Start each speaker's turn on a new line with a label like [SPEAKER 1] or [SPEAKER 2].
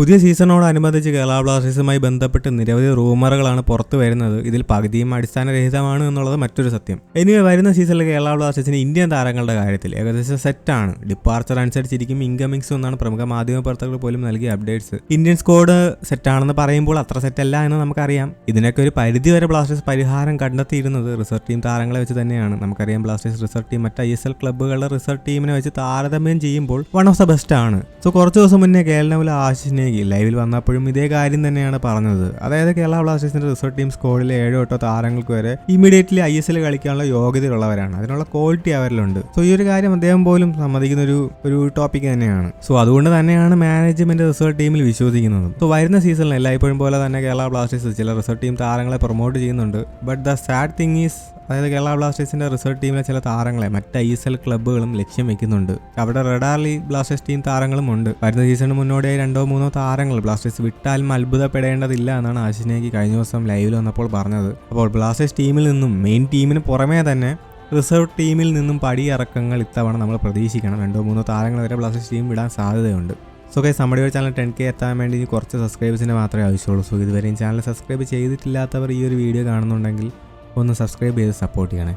[SPEAKER 1] പുതിയ സീസണോടനുബന്ധിച്ച് കേരള ബ്ലാസ്റ്റേഴ്സുമായി ബന്ധപ്പെട്ട് നിരവധി റൂമറുകളാണ് പുറത്തു വരുന്നത്. ഇതിൽ പകുതിയും അടിസ്ഥാനരഹിതമാണ് എന്നുള്ളത് മറ്റൊരു സത്യം. ഇനി വരുന്ന സീസണിൽ കേരള ബ്ലാസ്റ്റേഴ്സിന് ഇന്ത്യൻ താരങ്ങളുടെ കാര്യത്തിൽ ഏകദേശം സെറ്റാണ് ഡിപ്പാർച്ചർ അനുസരിച്ചിരിക്കും ഇൻകമിങ്സ് എന്നാണ് പ്രമുഖ മാധ്യമ പ്രവർത്തകർ പോലും നൽകിയ അപ്ഡേറ്റ്സ് ഇന്ത്യൻ സ്കോഡ് സെറ്റാണെന്ന് പറയുമ്പോൾ അത്ര സെറ്റല്ല എന്ന് നമുക്കറിയാം. ഇതിനൊക്കെ ഒരു പരിധി വരെ ബ്ലാസ്റ്റേഴ്സ് പരിഹാരം കണ്ടെത്തിയിരുന്നത് റിസർവ് ടീം താരങ്ങളെ വെച്ച് തന്നെയാണ്. നമുക്കറിയാം ബ്ലാസ്റ്റേഴ്സ് റിസർവ് ടീം മറ്റ് ഐ എസ് എൽ ക്ലബ്ബുകളുടെ റിസർവ് ടീമിനെ വെച്ച് താരതമ്യം ചെയ്യുമ്പോൾ വൺ ഓഫ് ദ ബെസ്റ്റ് ആണ്. സോ കുറച്ച് ദിവസം മുന്നേ കേരള നൗല നേഗി ലൈവിൽ വന്നപ്പോഴും ഇതേ കാര്യം തന്നെയാണ് പറഞ്ഞത്. അതായത് കേരള ബ്ലാസ്റ്റേഴ്സിന്റെ റിസർവ് ടീം സ്കോഡിലെ ഏഴോ എട്ടോ താരങ്ങൾക്ക് വരെ ഇമീഡിയറ്റ്ലി ഐ എസ് എൽ കളിക്കാനുള്ള യോഗ്യതയുള്ളവരാണ്. അതിനുള്ള ക്വാളിറ്റി അവരിലുണ്ട്. സോ ഈ ഒരു കാര്യം അദ്ദേഹം പോലും സമ്മതിക്കുന്ന ഒരു ഒരു ടോപ്പിക് തന്നെയാണ്. സോ അതുകൊണ്ട് തന്നെയാണ് മാനേജ്മെന്റ് റിസർവ് ടീമിൽ വിശ്വസിക്കുന്നത്. സോ വരുന്ന സീസണിൽ എല്ലായ്പ്പോഴും പോലെ തന്നെ കേരള ബ്ലാസ്റ്റേഴ്സ് ചില റിസർവ് ടീം താരങ്ങളെ പ്രൊമോട്ട് ചെയ്യുന്നുണ്ട്. But the sad thing is അതായത് കേരള ബ്ലാസ്റ്റേഴ്സിന്റെ റിസർവ് ടീമിലെ ചില താരങ്ങളെ മറ്റ് ഐ എസ് എൽ ക്ലബ്ബുകളും ലക്ഷ്യം വെക്കുന്നുണ്ട്. അവിടെ റെഡാർലി ബ്ലാസ്റ്റേഴ്സ് ടീം താരങ്ങളും ഉണ്ട്. വരുന്ന സീസണിന് മുന്നോടിയായി രണ്ടോ മൂന്നോ താരങ്ങൾ ബ്ലാസ്റ്റേഴ്സ് വിട്ടാലും അത്ഭുതപ്പെടേണ്ടതില്ല എന്നാണ് ആശിനേക്ക് കഴിഞ്ഞ ദിവസം ലൈവിൽ വന്നപ്പോൾ പറഞ്ഞത്. അപ്പോൾ ബ്ലാസ്റ്റേഴ്സ് ടീമിൽ നിന്നും മെയിൻ ടീമിന് പുറമേ തന്നെ റിസർവ് ടീമിൽ നിന്നും പടിയിറക്കങ്ങൾ ഇത്തവണ നമ്മൾ പ്രതീക്ഷിക്കണം. രണ്ടോ മൂന്നോ താരങ്ങൾ വരെ ബ്ലാസ്റ്റേഴ്സ് ടീം വിടാൻ സാധ്യതയുണ്ട്. സോ ഗൈസ് നമ്മുടെ ഒരു ചാനൽ ടെൻ കെ എത്താൻ വേണ്ടി ഇനി കുറച്ച് സബ്സ്ക്രൈബേഴ്സിന് മാത്രമേ ആവശ്യമുള്ളൂ. സോ ഇതുവരെയും ചാനൽ സബ്സ്ക്രൈബ് ചെയ്തിട്ടില്ലാത്തവർ ഈ ഒരു വീഡിയോ കാണുന്നുണ്ടെങ്കിൽ ഒന്ന് സബ്സ്ക്രൈബ് ചെയ്ത് സപ്പോർട്ട് ചെയ്യണേ.